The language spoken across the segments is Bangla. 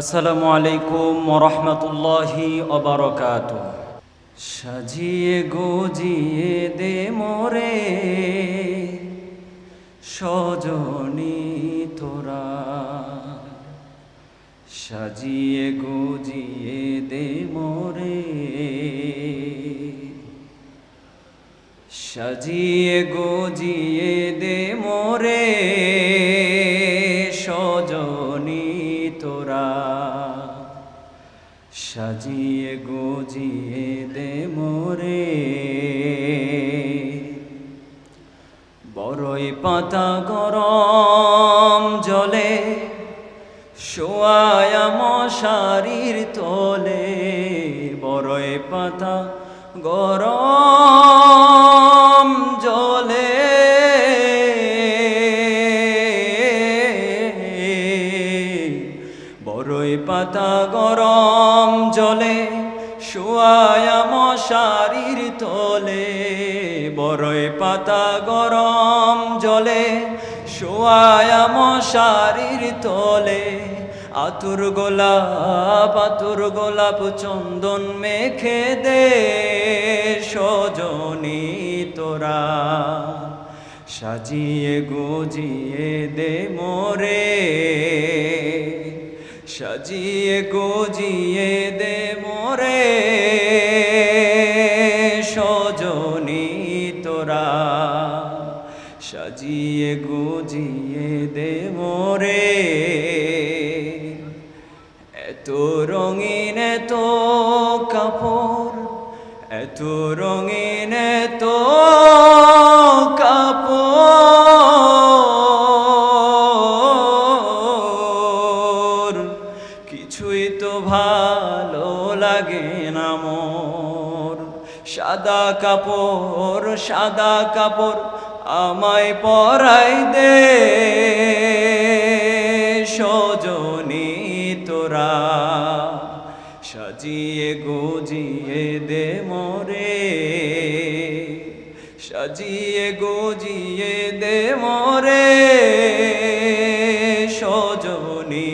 আসসালামু আলাইকুম ওরহমতুল্লাহি অবরকাত সাজিয়ে গোজিয়ে দে মোরে, সজনী তোরা। সাজিয়ে গজিয়ে দে মোরে, সাজিয়ে গোজিয়ে দে মোরে। সাজিয়ে গজিয়ে দে মোরে। বড়ই পাতা গরম জলে, শোয়ায়া মশারির তলে। বড়ই পাতা গরম জলে। বড়ই পাতা জলে, শোয়ায়া মশারির তলে বড়ই পাতা গরম জলে, শোয়ায়া মশারির তলে, আতুর গোলাপ আতুর গোলাপ চন্দন মেখে দে সজনী তোরা। সাজিয়ে গুজিয়ে দে মোরে। সাজিয়ে গুজিয়ে দে মোরে, সজনী তোরা। সাজিয়ে গুজিয়ে দে মোরে, এত রঙিন এত কাপড়, এত রঙিন এত লাগে না মোর। সাদা কাপড় সাদা কাপড় আমায় পরাই দে। সজনী তোরা সাজিয়ে গজিয়ে দে মোরে। সাজিয়ে গজিয়ে দে মোরে। সজনী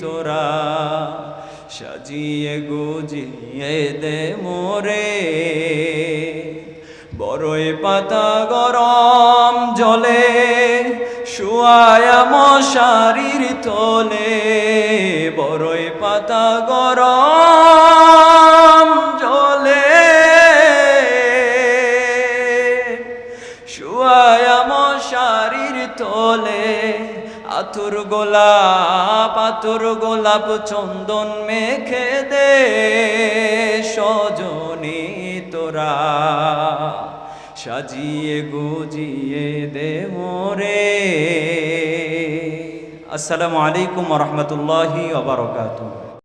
তোরা সাজিয়ে গজিয়ে দে মোরে। বড়ই পাতা গরম জলে, শুয়ায়া মশারির তোলে। বড়ই পাতা গরম জলে, শুয়ায়া মশারির তোলে। আতুর গোলাপ আতুর গোলাপ চন্দন মেখে দে সজনী তোরা। সাজিয়ে গুজিয়ে দে মোরে। আসসালামু আলাইকুম রহমতুল্লাহি ওবরকাতুহ